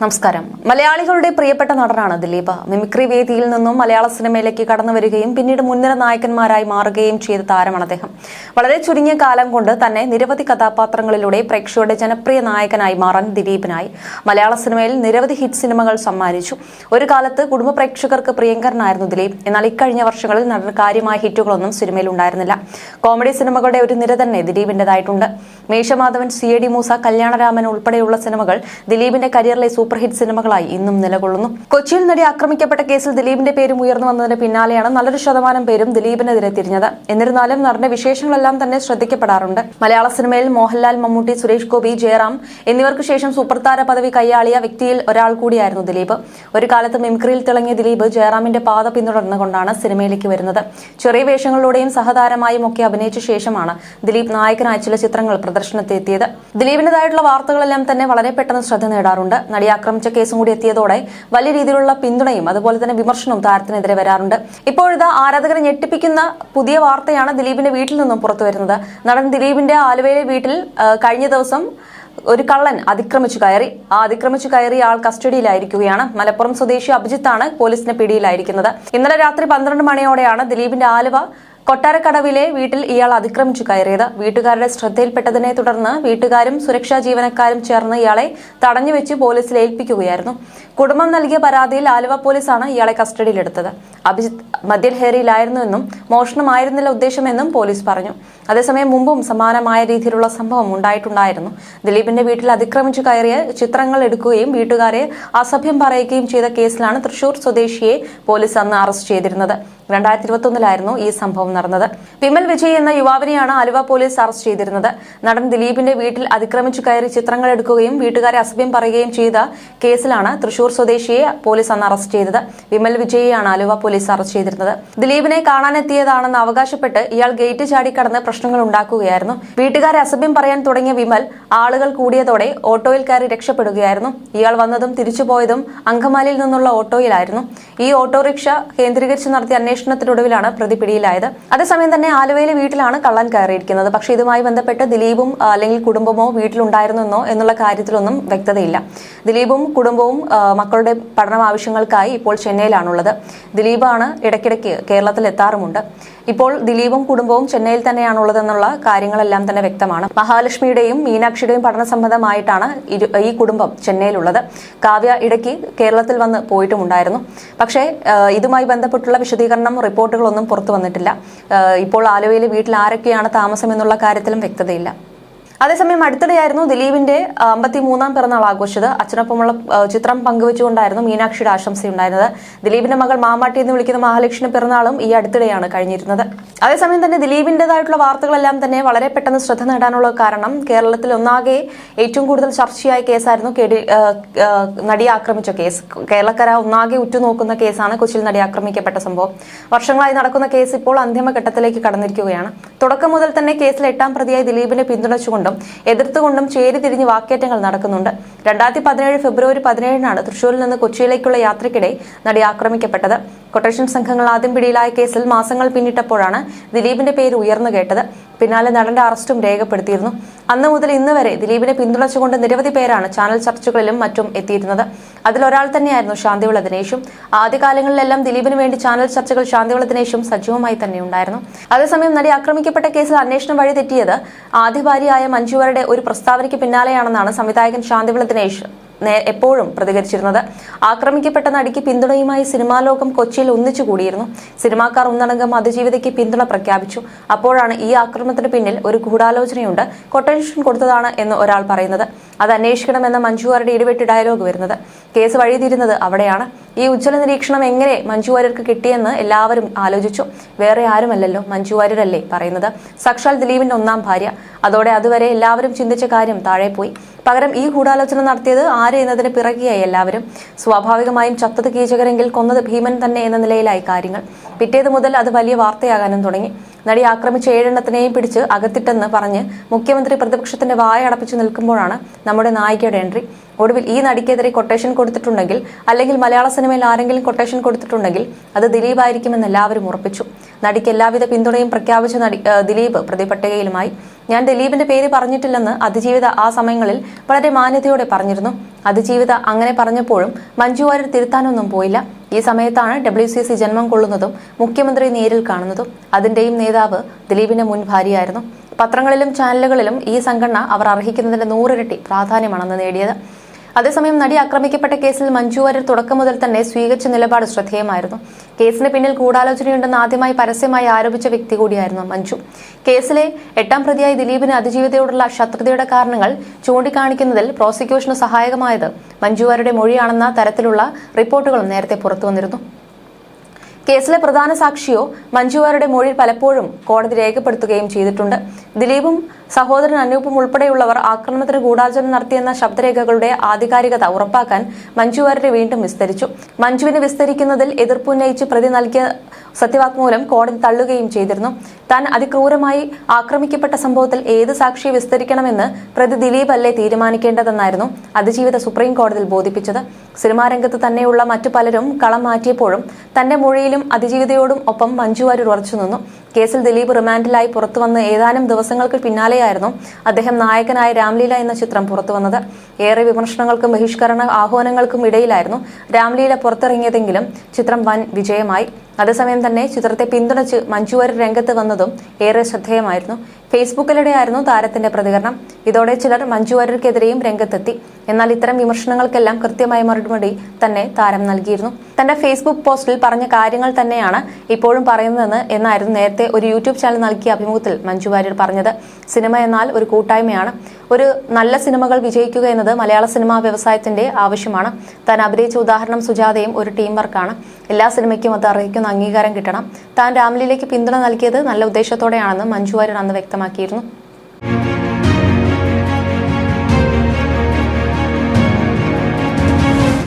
നമസ്കാരം. മലയാളികളുടെ പ്രിയപ്പെട്ട നടനാണ് ദിലീപ്. മിമിക്രി വേദിയിൽ നിന്നും മലയാള സിനിമയിലേക്ക് കടന്നു വരികയും പിന്നീട് മുൻനിര നായകന്മാരായി മാറുകയും ചെയ്ത താരമാണ് അദ്ദേഹം. വളരെ ചുരുങ്ങിയ കാലം കൊണ്ട് തന്നെ നിരവധി കഥാപാത്രങ്ങളിലൂടെ പ്രേക്ഷകരുടെ ജനപ്രിയ നായകനായി മാറാൻ ദിലീപിനായി മലയാള സിനിമയിൽ നിരവധി ഹിറ്റ് സിനിമകൾ സമ്മാനിച്ചു. ഒരു കാലത്ത് കുടുംബ പ്രേക്ഷകർക്ക് പ്രിയങ്കരനായിരുന്നു ദിലീപ്. എന്നാൽ ഇക്കഴിഞ്ഞ വർഷങ്ങളിൽ നടൻ കാര്യമായ ഹിറ്റുകളൊന്നും സിനിമയിൽ ഉണ്ടായിരുന്നില്ല. കോമഡി സിനിമകളുടെ ഒരു നിര തന്നെ ദിലീപിന്റേതായിട്ടുണ്ട്. Meesa Madhavan C. A. D. Moosa Kalyanaraman ഉൾപ്പെടെയുള്ള സിനിമകൾ ദിലീപിന്റെ കരിയറിലെ സൂപ്പർ ഹിറ്റ് സിനിമകളായി ഇന്നും നിലകൊള്ളുന്നു. കൊച്ചിയിൽ നടി ആക്രമിക്കപ്പെട്ട കേസിൽ ദിലീപിന്റെ പേരും ഉയർന്നു വന്നതിന് പിന്നാലെയാണ് നല്ലൊരു ശതമാനം പേരും ദിലീപിനെതിരെ തിരിഞ്ഞത്. എന്നിരുന്നാലും നടന്റെ വിശേഷങ്ങളെല്ലാം തന്നെ ശ്രദ്ധിക്കപ്പെടാറുണ്ട്. മലയാള സിനിമയിൽ മോഹൻലാൽ മമ്മൂട്ടി സുരേഷ് ഗോപി ജയറാം എന്നിവർക്ക് ശേഷം സൂപ്പർതാര പദവി കൈയാളിയ വ്യക്തിയിൽ ഒരാൾ കൂടിയായിരുന്നു ദിലീപ്. ഒരു കാലത്ത് മിമിക്രിയിൽ തിളങ്ങിയ ദിലീപ് ജയറാമിന്റെ പാത പിന്തുടർന്നുകൊണ്ടാണ് സിനിമയിലേക്ക് വരുന്നത്. ചെറിയ വേഷങ്ങളിലൂടെയും സഹതാരമായും ഒക്കെ അഭിനയിച്ച ശേഷമാണ് ദിലീപ് നായകനായ ചില ചിത്രങ്ങൾ പ്രദർശനത്തിലെത്തിയത്. ദിലീപിന്റേതായിട്ടുള്ള വാർത്തകളെല്ലാം തന്നെ വളരെ പെട്ടെന്ന് ശ്രദ്ധ നേടാറുണ്ട്. നടി ആക്രമിച്ച കേസും കൂടി എത്തിയതോടെ വലിയ രീതിയിലുള്ള പിന്തുണയും അതുപോലെ തന്നെ വിമർശനവും താരത്തിനെതിരെ വരാറുണ്ട്. ഇപ്പോഴത്തെ ആരാധകരെ ഞെട്ടിപ്പിക്കുന്ന പുതിയ വാർത്തയാണ് ദിലീപിന്റെ വീട്ടിൽ നിന്നും പുറത്തു വരുന്നത്. നടൻ ദിലീപിന്റെ ആലുവയിലെ വീട്ടിൽ കഴിഞ്ഞ ദിവസം ഒരു കള്ളൻ അതിക്രമിച്ചു കയറി. ആ അതിക്രമിച്ചു കയറി ആൾ കസ്റ്റഡിയിലായിരിക്കുകയാണ്. മലപ്പുറം സ്വദേശി അഭിജിത്താണ് പോലീസിന്റെ പിടിയിലായിരിക്കുന്നത്. ഇന്നലെ രാത്രി പന്ത്രണ്ട് മണിയോടെയാണ് ദിലീപിന്റെ ആലുവ കൊട്ടാരക്കടവിലെ വീട്ടിൽ ഇയാൾ അതിക്രമിച്ചു കയറിയത്. വീട്ടുകാരുടെ ശ്രദ്ധയിൽപ്പെട്ടതിനെ തുടർന്ന് വീട്ടുകാരും സുരക്ഷാ ജീവനക്കാരും ചേർന്ന് ഇയാളെ തടഞ്ഞുവെച്ച് പോലീസിൽ ഏൽപ്പിക്കുകയായിരുന്നു. കുടുംബം നൽകിയ പരാതിയിൽ ആലുവ പോലീസാണ് ഇയാളെ കസ്റ്റഡിയിലെടുത്തത്. അഭിജിത്ത് മദ്യലഹരിയിലായിരുന്നുവെന്നും മോഷണമായിരുന്നില്ല ഉദ്ദേശമെന്നും പോലീസ് പറഞ്ഞു. അതേസമയം മുമ്പും സമാനമായ രീതിയിലുള്ള സംഭവം ഉണ്ടായിട്ടുണ്ടായിരുന്നു. ദിലീപിന്റെ വീട്ടിൽ അതിക്രമിച്ചു കയറിയ ചിത്രങ്ങൾ എടുക്കുകയും വീട്ടുകാരെ അസഭ്യം പറയുകയും ചെയ്ത കേസിലാണ് തൃശൂർ സ്വദേശിയെ പോലീസ് അന്ന് അറസ്റ്റ് ചെയ്തിരുന്നത്. രണ്ടായിരത്തി ഇരുപത്തൊന്നിലായിരുന്നു ഈ സംഭവം നടന്നത്. വിമൽ വിജയ് എന്ന യുവാവിനെയാണ് ആലുവ പോലീസ് അറസ്റ്റ് ചെയ്തിരുന്നത്. നടൻ ദിലീപിന്റെ വീട്ടിൽ അതിക്രമിച്ചു കയറി ചിത്രങ്ങൾ എടുക്കുകയും വീട്ടുകാരെ അസഭ്യം പറയുകയും ചെയ്ത കേസിലാണ് തൃശൂർ സ്വദേശിയെ പോലീസ് അന്ന് അറസ്റ്റ് ചെയ്തത്. വിമൽ വിജയെയാണ് ആലുവ പോലീസ് അറസ്റ്റ് ചെയ്തിരുന്നത്. ദിലീപിനെ കാണാനെത്തിയതാണെന്ന് അവകാശപ്പെട്ട് ഇയാൾ ഗേറ്റ് ചാടിക്കടന്ന് പ്രശ്നങ്ങൾ ഉണ്ടാക്കുകയായിരുന്നു. വീട്ടുകാരെ അസഭ്യം പറയാൻ തുടങ്ങിയ വിമൽ ആളുകൾ കൂടിയതോടെ ഓട്ടോയിൽ കയറി രക്ഷപ്പെടുകയായിരുന്നു. ഇയാൾ വന്നതും തിരിച്ചുപോയതും അങ്കമാലിയിൽ നിന്നുള്ള ഓട്ടോയിലായിരുന്നു. ഈ ഓട്ടോറിക്ഷ കേന്ദ്രീകരിച്ച് നടത്തിയ അന്വേഷണത്തിനൊടുവിലാണ് പ്രതി പിടിയിലായത്. അതേസമയം തന്നെ ആലുവയിലെ വീട്ടിലാണ് കള്ളൻ കയറിയിരിക്കുന്നത്. പക്ഷെ ഇതുമായി ബന്ധപ്പെട്ട് ദിലീപും അല്ലെങ്കിൽ കുടുംബമോ വീട്ടിലുണ്ടായിരുന്നെന്നോ എന്നുള്ള കാര്യത്തിലൊന്നും വ്യക്തതയില്ല. ദിലീപും കുടുംബവും മക്കളുടെ പഠനം ആവശ്യങ്ങൾക്കായി ഇപ്പോൾ ചെന്നൈയിലാണുള്ളത്. ദിലീപാണ് ഇടയ്ക്കിടയ്ക്ക് കേരളത്തിൽ എത്താറുമുണ്ട് ഇപ്പോൾ ദിലീപും കുടുംബവും ചെന്നൈയിൽ തന്നെയാണുള്ളതെന്നുള്ള കാര്യങ്ങളെല്ലാം തന്നെ വ്യക്തമാണ്. മഹാലക്ഷ്മിയുടെയും മീനാക്ഷിയുടെയും പഠന സംബന്ധമായിട്ടാണ് ഈ കുടുംബം ചെന്നൈയിലുള്ളത്. കാവ്യ ഇടയ്ക്ക് കേരളത്തിൽ വന്ന് പോയിട്ടുമുണ്ടായിരുന്നു. പക്ഷേ ഇതുമായി ബന്ധപ്പെട്ടുള്ള വിശദീകരണം റിപ്പോർട്ടുകളൊന്നും പുറത്തു വന്നിട്ടില്ല. ഇപ്പോൾ ആലുവയിലെ വീട്ടിൽ ആരൊക്കെയാണ് താമസം എന്നുള്ള കാര്യത്തിലും വ്യക്തതയില്ല. അതേസമയം അടുത്തിടെയായിരുന്നു ദിലീപിന്റെ അമ്പത്തി മൂന്നാം പിറന്നാൾ ആഘോഷിച്ചത്. അച്ഛനൊപ്പമുള്ള ചിത്രം പങ്കുവച്ചുകൊണ്ടായിരുന്നു മീനാക്ഷിയുടെ ആശംസയുണ്ടായിരുന്നത്. ദിലീപിന്റെ മകൾ മാമാട്ടി എന്ന് വിളിക്കുന്ന മഹാലക്ഷ്മി പിറന്നാളും ഈ അടുത്തിടെയാണ് കഴിഞ്ഞിരുന്നത്. അതേസമയം തന്നെ ദിലീപിന്റേതായിട്ടുള്ള വാർത്തകളെല്ലാം തന്നെ വളരെ പെട്ടെന്ന് ശ്രദ്ധ നേടാനുള്ള കാരണം കേരളത്തിൽ ഒന്നാകെ ഏറ്റവും കൂടുതൽ ചർച്ചയായ കേസായിരുന്നു നടിയെ ആക്രമിച്ച കേസ്. കേരളക്കര ഒന്നാകെ ഉറ്റുനോക്കുന്ന കേസാണ് കൊച്ചിയിൽ നടി ആക്രമിക്കപ്പെട്ട സംഭവം. വർഷങ്ങളായി നടക്കുന്ന കേസ് ഇപ്പോൾ അന്തിമഘട്ടത്തിലേക്ക് കടന്നിരിക്കുകയാണ്. തുടക്കം മുതൽ തന്നെ കേസിൽ എട്ടാം പ്രതിയായി ദിലീപിനെ പിന്തുണച്ചുകൊണ്ടും എതിർത്തുകൊണ്ടും ചേരി തിരിഞ്ഞ് വാക്കേറ്റങ്ങൾ നടക്കുന്നുണ്ട്. രണ്ടായിരത്തി പതിനേഴ് ഫെബ്രുവരി പതിനേഴിനാണ് തൃശൂരിൽ നിന്ന് കൊച്ചിയിലേക്കുള്ള യാത്രയ്ക്കിടെ നടി ആക്രമിക്കപ്പെട്ടത്. കൊട്ടേഷൻ സംഘങ്ങൾ ആദ്യം പിടിയിലായ കേസിൽ മാസങ്ങൾ പിന്നിട്ടപ്പോഴാണ് ദിലീപിന്റെ പേര് ഉയർന്നു കേട്ടത്. പിന്നാലെ നടന്റെ അറസ്റ്റും രേഖപ്പെടുത്തിയിരുന്നു. അന്ന് മുതൽ ഇന്ന് വരെ ദിലീപിനെ പിന്തുണച്ചുകൊണ്ട് നിരവധി പേരാണ് ചാനൽ ചർച്ചകളിലും മറ്റും എത്തിയിരുന്നത്. അതിലൊരാൾ തന്നെയായിരുന്നു ശാന്തിവിള ദിനേശും. ആദ്യകാലങ്ങളിലെല്ലാം ദിലീപിന് വേണ്ടി ചാനൽ ചർച്ചകൾ ശാന്തിവിള ദിനേശും സജീവമായി തന്നെ ഉണ്ടായിരുന്നു. അതേസമയം നടി ആക്രമിക്കപ്പെട്ട കേസിൽ അന്വേഷണം വഴി തെറ്റിയത് ആദ്യ ഭാര്യയായ മഞ്ജുവരുടെ ഒരു പ്രസ്താവനയ്ക്ക് പിന്നാലെയാണെന്നാണ് സംവിധായകൻ ശാന്തിവിള ദിനേശ് എപ്പോഴും പ്രതികരിച്ചിരുന്നത്. ആക്രമിക്കപ്പെട്ട നടിക്ക് പിന്തുണയുമായി സിനിമാ ലോകം കൊച്ചിയിൽ ഒന്നിച്ചു കൂടിയിരുന്നു. സിനിമാക്കാർ ഒന്നടങ്കം അതിജീവിതയ്ക്ക് പിന്തുണ പ്രഖ്യാപിച്ചു. അപ്പോഴാണ് ഈ ആക്രമണത്തിന് പിന്നിൽ ഒരു ഗൂഢാലോചനയുണ്ട്. കൊട്ടേഷൻ കൊടുത്തതാണ് എന്ന് ഒരാൾ പറയുന്നത്. അത് അന്വേഷിക്കണമെന്ന മഞ്ജുവാരുടെ ഇടിവെട്ട് ഡയലോഗ് വരുന്നത്. കേസ് വഴിതിരുന്നത് അവിടെയാണ്. ഈ ഉജ്ജ്വല നിരീക്ഷണം എങ്ങനെ മഞ്ജു വാര്യർക്ക് കിട്ടിയെന്ന് എല്ലാവരും ആലോചിച്ചു. വേറെ ആരുമല്ലല്ലോ മഞ്ജു വാര്യരല്ലേ പറയുന്നത്. സാക്ഷാൽ ദിലീപിന്റെ ഒന്നാം ഭാര്യ. അതോടെ അതുവരെ എല്ലാവരും ചിന്തിച്ച കാര്യം താഴെ പോയി പകരം ഈ ഗൂഢാലോചന നടത്തിയത് ആര് എന്നതിന് പിറകിയായി എല്ലാവരും. സ്വാഭാവികമായും ചത്തത് കീചകരെങ്കിൽ കൊന്നത് ഭീമൻ തന്നെ എന്ന നിലയിലായി കാര്യങ്ങൾ. പിറ്റേത് മുതൽ അത് വലിയ വാർത്തയാകാനും തുടങ്ങി. നടി ആക്രമിച്ച ഏഴെണ്ണത്തിനെയും പിടിച്ച് അകത്തിട്ടെന്ന് പറഞ്ഞ് മുഖ്യമന്ത്രി പ്രതിപക്ഷത്തിന്റെ വായ അടപ്പിച്ചു നിൽക്കുമ്പോഴാണ് നമ്മുടെ നായികയുടെ എൻട്രി. ഒടുവിൽ ഈ നടിക്കെതിരെ കൊട്ടേഷൻ കൊടുത്തിട്ടുണ്ടെങ്കിൽ അല്ലെങ്കിൽ മലയാള സിനിമയിൽ ആരെങ്കിലും കൊട്ടേഷൻ കൊടുത്തിട്ടുണ്ടെങ്കിൽ അത് ദിലീപായിരിക്കുമെന്ന് എല്ലാവരും ഉറപ്പിച്ചു. നടിക്ക് എല്ലാവിധ പിന്തുണയും പ്രഖ്യാപിച്ച നടി ദിലീപ് പ്രതിപട്ടികയിലുമായി. ഞാൻ ദിലീപിന്റെ പേര് പറഞ്ഞിട്ടില്ലെന്ന് അതിജീവിത ആ സമയങ്ങളിൽ വളരെ മാന്യതയോടെ പറഞ്ഞിരുന്നു. അതിജീവിത അങ്ങനെ പറഞ്ഞപ്പോഴും മഞ്ജു വാര്യർ തിരുത്താനൊന്നും പോയില്ല. ഈ സമയത്താണ് ഡബ്ല്യു സി സി ജന്മം കൊള്ളുന്നതും മുഖ്യമന്ത്രി നേരിൽ കാണുന്നതും അതിന്റെയും നേതാവ് ദിലീപിന്റെ മുൻ ഭാര്യയായിരുന്നു. പത്രങ്ങളിലും ചാനലുകളിലും ഈ സംഘടന അവർ അർഹിക്കുന്നതിന്റെ നൂറിരട്ടി പ്രാധാന്യമാണെന്ന് നേടിയത്. അതേസമയം നടി ആക്രമിക്കപ്പെട്ട കേസിൽ മഞ്ജു വാര്യർ തുടക്കം മുതൽ തന്നെ സ്വീകരിച്ച നിലപാട് ശ്രദ്ധേയമായിരുന്നു. കേസിന് പിന്നിൽ ഗൂഢാലോചനയുണ്ടെന്ന് ആദ്യമായി പരസ്യമായി ആരോപിച്ച വ്യക്തി കൂടിയായിരുന്നു മഞ്ജു. കേസിലെ എട്ടാം പ്രതിയായി ദിലീപിന് അതിജീവിതയോടുള്ള ശത്രുതയുടെ കാരണങ്ങൾ ചൂണ്ടിക്കാണിക്കുന്നതിൽ പ്രോസിക്യൂഷന് സഹായകമായത് മഞ്ജു വാര്യരുടെ മൊഴിയാണെന്ന തരത്തിലുള്ള റിപ്പോർട്ടുകളും നേരത്തെ പുറത്തുവന്നിരുന്നു കേസിലെ പ്രധാന സാക്ഷിയോ മഞ്ജുവാരുടെ മൊഴി പലപ്പോഴും കോടതി രേഖപ്പെടുത്തുകയും ചെയ്തിട്ടുണ്ട്. ദിലീപും സഹോദരൻ അനൂപും ഉൾപ്പെടെയുള്ളവർ ആക്രമണത്തിന് ഗൂഢാലോചന നടത്തിയെന്ന ശബ്ദരേഖകളുടെ ആധികാരികത ഉറപ്പാക്കാൻ മഞ്ജുവാരുടെ വീണ്ടും വിസ്തരിച്ചു. മഞ്ജുവിനെ വിസ്തരിക്കുന്നതിൽ എതിർപ്പുന്നയിച്ച് പ്രതി നൽകിയ സത്യവാങ്മൂലം കോടതി തള്ളുകയും ചെയ്തിരുന്നു. താൻ അതിക്രൂരമായി ആക്രമിക്കപ്പെട്ട സംഭവത്തിൽ ഏത് സാക്ഷിയെ വിസ്തരിക്കണമെന്ന് പ്രതി ദിലീപ് അല്ലേ തീരുമാനിക്കേണ്ടതെന്നായിരുന്നു അതിജീവിത സുപ്രീം കോടതിയിൽ ബോധിപ്പിച്ചത്. സിനിമാ രംഗത്ത് തന്നെയുള്ള മറ്റു പലരും കളം മാറ്റിയപ്പോഴും തന്റെ മൊഴിയിലും അതിജീവിതയോടും ഒപ്പം മഞ്ജു ഉറച്ചു നിന്നു കേസിൽ ദിലീപ് റിമാൻഡിലായി പുറത്തുവന്ന് ഏതാനും ദിവസങ്ങൾക്ക് പിന്നാലെയായിരുന്നു അദ്ദേഹം നായകനായ രാംലീല എന്ന ചിത്രം പുറത്തുവന്നത് ഏറെ വിമർശനങ്ങൾക്കും ബഹിഷ്കരണ ആഹ്വാനങ്ങൾക്കും ഇടയിലായിരുന്നു രാംലീല പുറത്തിറങ്ങിയതെങ്കിലും ചിത്രം വൻ വിജയമായി. അതേസമയം തന്നെ ചിത്രത്തെ പിന്തുണച്ച് മഞ്ജു വാര്യർ രംഗത്ത് വന്നതും ഏറെ ശ്രദ്ധേയമായിരുന്നു. ഫേസ്ബുക്കിലൂടെയായിരുന്നു താരത്തിന്റെ പ്രതികരണം. ഇതോടെ ചിലർ മഞ്ജു വാര്യർക്കെതിരെയും രംഗത്തെത്തി. എന്നാൽ ഇത്തരം വിമർശനങ്ങൾക്കെല്ലാം കൃത്യമായ മറുപടി തന്നെ താരം നൽകിയിരുന്നു. തന്റെ ഫേസ്ബുക്ക് പോസ്റ്റിൽ പറഞ്ഞ കാര്യങ്ങൾ തന്നെയാണ് ഇപ്പോഴും പറയുന്നതെന്ന് എന്നായിരുന്നു നേരത്തെ ഒരു യൂട്യൂബ് ചാനൽ നൽകിയ അഭിമുഖത്തിൽ മഞ്ജു വാര്യർ പറഞ്ഞത്. സിനിമ എന്നാൽ ഒരു കൂട്ടായ്മയാണ്. ഒരു നല്ല സിനിമകൾ വിജയിക്കുക എന്നത് മലയാള സിനിമാ വ്യവസായത്തിന്റെ ആവശ്യമാണ്. താൻ അഭിനയിച്ച ഉദാഹരണം സുജാതയും ഒരു ടീം വർക്കാണ്. എല്ലാ സിനിമയ്ക്കും അത് അർഹിക്കുന്ന അംഗീകാരം കിട്ടണം. താൻ രാംലീലയ്ക്ക് പിന്തുണ നൽകിയത് നല്ല ഉദ്ദേശത്തോടെയാണെന്ന് മഞ്ജു വാര്യർ അന്ന് വ്യക്തമാക്കിയിരുന്നു.